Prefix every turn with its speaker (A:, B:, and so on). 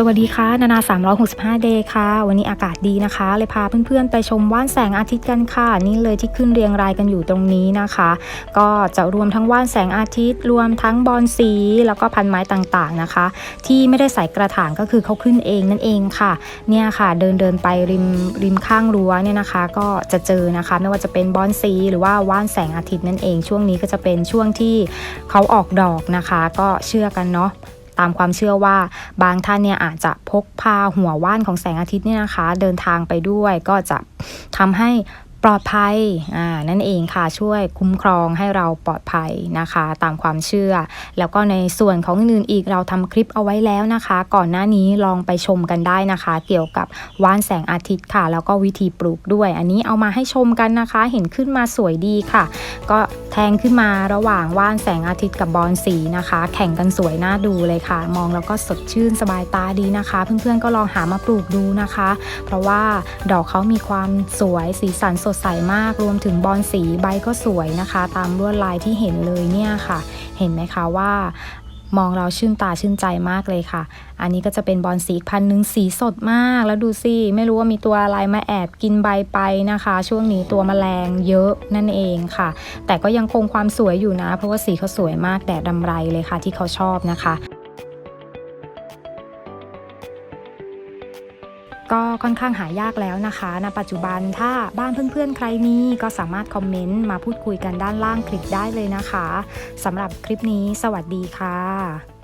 A: สวัสดีค่ะนานา 365 เดย์ค่ะ วันนี้อากาศดีนะคะ เลยพาเพื่อนๆ ไปชมว่านแสงอาทิตย์กันค่ะ นี่เลยที่ขึ้นเรียงรายกันอยู่ตรงนี้นะคะ ก็จะรวมทั้งว่านแสงอาทิตย์ รวมทั้งบอนสี แล้วก็พันไม้ต่างๆนะคะ ที่ไม่ได้ใส่กระถางก็คือเขาขึ้นเองนั่นเองค่ะ เนี่ยค่ะเดินเดินๆไปริมริมข้างรั้วเนี่ยนะคะ ก็จะเจอนะคะ ไม่ว่าจะเป็นบอนสีหรือว่าว่านแสงอาทิตย์นั่นเอง ช่วงนี้ก็จะเป็นช่วงที่เขาออกดอกนะคะ ก็เชื่อกันเนาะ ตามความเชื่อว่า บางท่านเนี่ยอาจจะพกพาหัวว่านของแสงอาทิตย์เนี่ยนะคะ เดินทางไปด้วยก็จะทำให้ปลอดภัยอ่านั่นเองค่ะช่วยคุ้มครองให้เราปลอดภัยนะคะ ตามความเชื่อ แล้วก็ในส่วนของอื่นอีกเราทำคลิปเอาไว้แล้วนะคะ ก่อนหน้านี้ลองไปชมกันได้นะคะ เกี่ยวกับว่านแสงอาทิตย์ค่ะ แล้วก็วิธีปลูกด้วย อันนี้เอามาให้ชมกันนะคะ เห็นขึ้นมาสวยดีค่ะ ก็ แทงขึ้นมาระหว่างว่านแสงอาทิตย์กับบอลสีนะคะ แข่งกันสวยน่าดูเลยค่ะ มองแล้วก็สดชื่นสบายตาดีนะคะ เพื่อนๆก็ลองหามาปลูกดูนะคะ เพราะว่าดอกเขามีความสวยสีสันสดใสมาก รวมถึงบอลสีใบก็สวยนะคะ ตามลวดลายที่เห็นเลยเนี่ยค่ะ เห็นไหมคะว่า มองเราชื่นตาชื่นใจมากเลยค่ะ อันนี้ก็จะเป็นบอลสีพันหนึ่งสีสดมาก แล้วดูสิไม่รู้ว่ามีตัวอะไรมาแอบกินใบไปนะคะ ช่วงนี้ตัวแมลงเยอะนั่นเองค่ะ แต่ก็ยังคงความสวยอยู่นะ เพราะว่าสีเขาสวยมากแดดดำไรเลยค่ะที่เขาชอบนะคะ ก็ค่อนข้างหายากแล้วนะคะณปัจจุบันถ้าบ้านเพื่อนๆ ใครมีก็สามารถคอมเมนต์มาพูดคุยกันด้านล่างคลิปได้เลยนะคะสำหรับคลิปนี้สวัสดีค่ะ